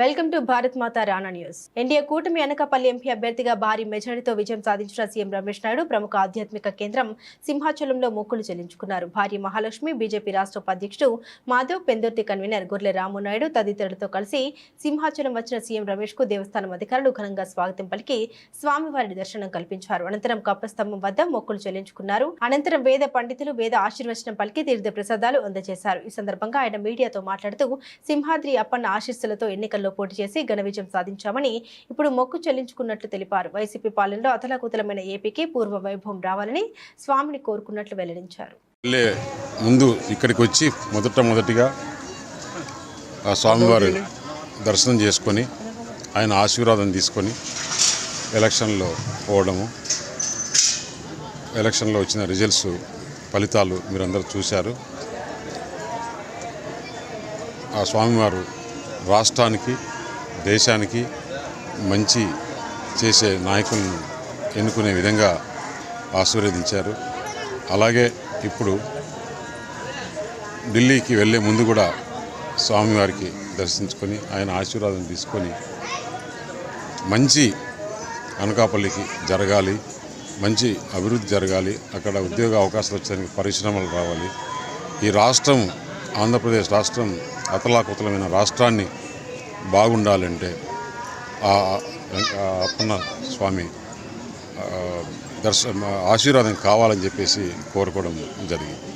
Welcome to Bharat Mata Rana news. NDA కూటమి Anakapalli MP అభ్యర్థిగా భారీ మెజారిటీతో విజయం సాధించిన సీఎం రమేష్ నాయుడు ప్రముఖ ఆధ్యాత్మిక కేంద్రం సింహాచలంలో మొక్కులు చెల్లించుకున్నారు. భార్య మహాలక్ష్మి బీజేపీ రాష్ట్ర ఉపాధ్యక్షుడు మాధవ్ పెందుర్తి కన్వీనర్ గొర్రె రామునాయుడు తదితరులతో కలిసి సింహాచలం వచ్చిన సీఎం రమేష్కు దేవస్థానం అధికారులు ఘనంగా స్వాగతం పలికి స్వామివారి దర్శనం కల్పించారు. అనంతరం కప్పస్తంభం వద్ద మొక్కులు చెల్లించుకున్నారు. అనంతరం వేద పండితులు వేద ఆశీర్వచనం పలికి తీర్థ ప్రసాదాలు అందజేశారు. ఈ సందర్భంగా ఆయన మీడియాతో మాట్లాడుతూ సింహాద్రి అప్పన్న ఆశీస్సులతో ఎన్నికలు ఎన్నికల్లో పోటీ చేసి ఘన విజయం సాధించామని ఇప్పుడు మొక్కు చెల్లించుకున్నట్లు తెలిపారు. వైసీపీ పాలనలో అతలాకుతలమైన ఏపీకి పూర్వ వైభవం రావాలని స్వామిని కోరుకున్నట్లు వెల్లడించారు. ముందు ఇక్కడికి వచ్చి మొదట మొదటిగా ఆ స్వామివారు దర్శనం చేసుకొని ఆయన ఆశీర్వాదం తీసుకొని ఎలక్షన్లో పోవడము ఎలక్షన్లో వచ్చిన రిజల్ట్స్ ఫలితాలు మీరందరూ చూశారు. ఆ స్వామివారు రాష్ట్రానికి దేశానికి మంచి చేసే నాయకులను ఎన్నుకునే విధంగా ఆశీర్వదించారు. అలాగే ఇప్పుడు ఢిల్లీకి వెళ్ళే ముందు కూడా స్వామివారికి దర్శించుకొని ఆయన ఆశీర్వాదం తీసుకొని మంచి అనకాపల్లికి జరగాలి మంచి అభివృద్ధి జరగాలి అక్కడ ఉద్యోగ అవకాశాలు వచ్చేదానికి పరిశ్రమలు రావాలి. ఈ రాష్ట్రం ఆంధ్రప్రదేశ్ రాష్ట్రం అతలాకుతలమైన రాష్ట్రాన్ని బాగుండాలంటే ఆ అప్పన్న స్వామి దర్శ ఆశీర్వాదం కావాలని చెప్పేసి కోరుకోవడం జరిగింది.